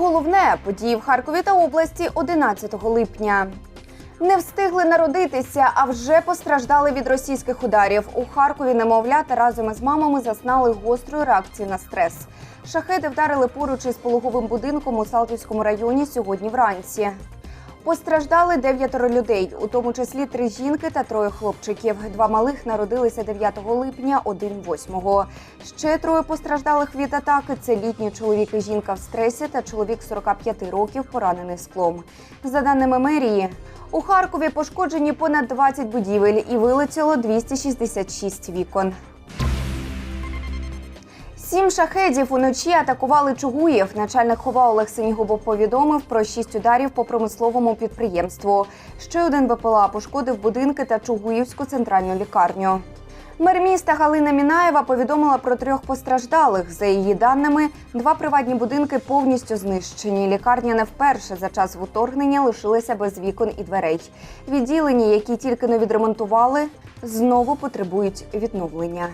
головне події в Харкові та області 11 липня. Не встигли народитися, а вже постраждали від російських ударів. У Харкові немовлята разом із мамами зазнали гострої реакції на стрес. Шахети вдарили поруч із пологовим будинком у Салтівському районі сьогодні вранці. Постраждали дев'ятеро людей, у тому числі три жінки та троє хлопчиків. Два малих народилися 9 липня, один 8. Ще троє постраждалих від атаки. Це літній чоловік і жінка в стресі та чоловік 45 років, поранений склом. За даними мерії, у Харкові пошкоджені понад 20 будівель і вилетіло 266 вікон. Сім шахедів уночі атакували Чугуїв. Начальник хова Олег Синігубов повідомив про шість ударів по промисловому підприємству. Ще один БПЛА пошкодив будинки та Чугуївську центральну лікарню. Мер міста Галина Мінаєва повідомила про трьох постраждалих. За її даними, два приватні будинки повністю знищені. Лікарня не вперше за час вторгнення лишилася без вікон і дверей. Відділення, які тільки не відремонтували, знову потребують відновлення.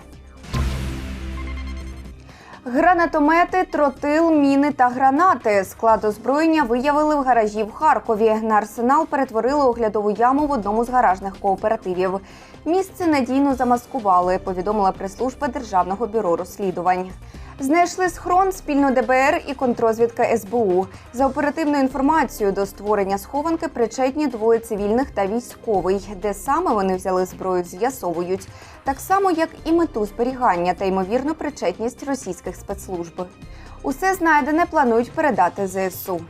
Гранатомети, тротил, міни та гранати. Склад озброєння виявили в гаражі в Харкові. На арсенал перетворили оглядову яму в одному з гаражних кооперативів. Місце надійно замаскували, повідомила прес-служба Державного бюро розслідувань. Знайшли схрон спільно ДБР і контрозвідка СБУ. За оперативною інформацією до створення схованки причетні двоє цивільних та військовий. Де саме вони взяли зброю, з'ясовують. Так само, як і мету зберігання та ймовірну причетність російських спецслужб. Усе знайдене планують передати ЗСУ.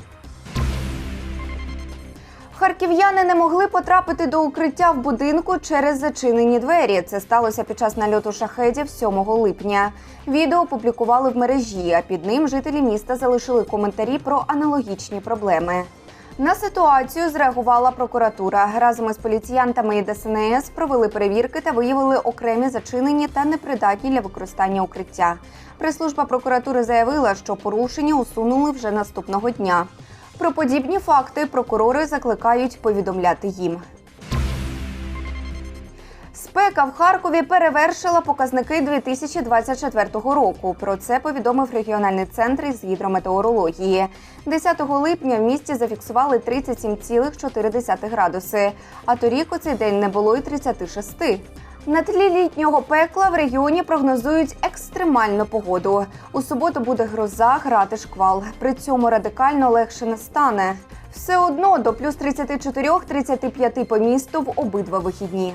Харків'яни не могли потрапити до укриття в будинку через зачинені двері. Це сталося під час нальоту шахедів 7 липня. Відео опублікували в мережі, а під ним жителі міста залишили коментарі про аналогічні проблеми. На ситуацію зреагувала прокуратура. Разом із поліціянтами і ДСНС провели перевірки та виявили окремі зачинені та непридатні для використання укриття. Прес-служба прокуратури заявила, що порушення усунули вже наступного дня. Про подібні факти прокурори закликають повідомляти їм. Спека в Харкові перевершила показники 2024 року. Про це повідомив регіональний центр із гідрометеорології. 10 липня в місті зафіксували 37,4 градуси. А торік у цей день не було й 36. На тлі літнього пекла в регіоні прогнозують екстремальну погоду. У суботу буде гроза, грати шквал. При цьому радикально легше не стане. Все одно до плюс 34-35 по місту в обидва вихідні.